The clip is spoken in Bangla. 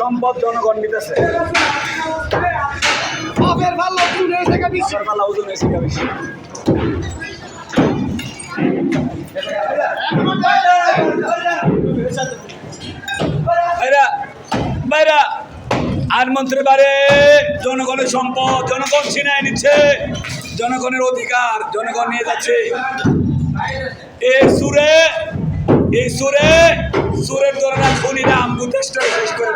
সম্পদ জনগণ নিতেছে। বাপের ভালো ওজন হয়ে থাকা বাইরা মন্ত্রী বারে, জনগণের সম্পদ, জনগণ ছিনায় নিচ্ছে, জনগণের অধিকার, জনগণ নিয়ে যাচ্ছে। এই সুরে এই সুরে, সুরের ধরনের খুনিরা আমি চেষ্টা শেষ করে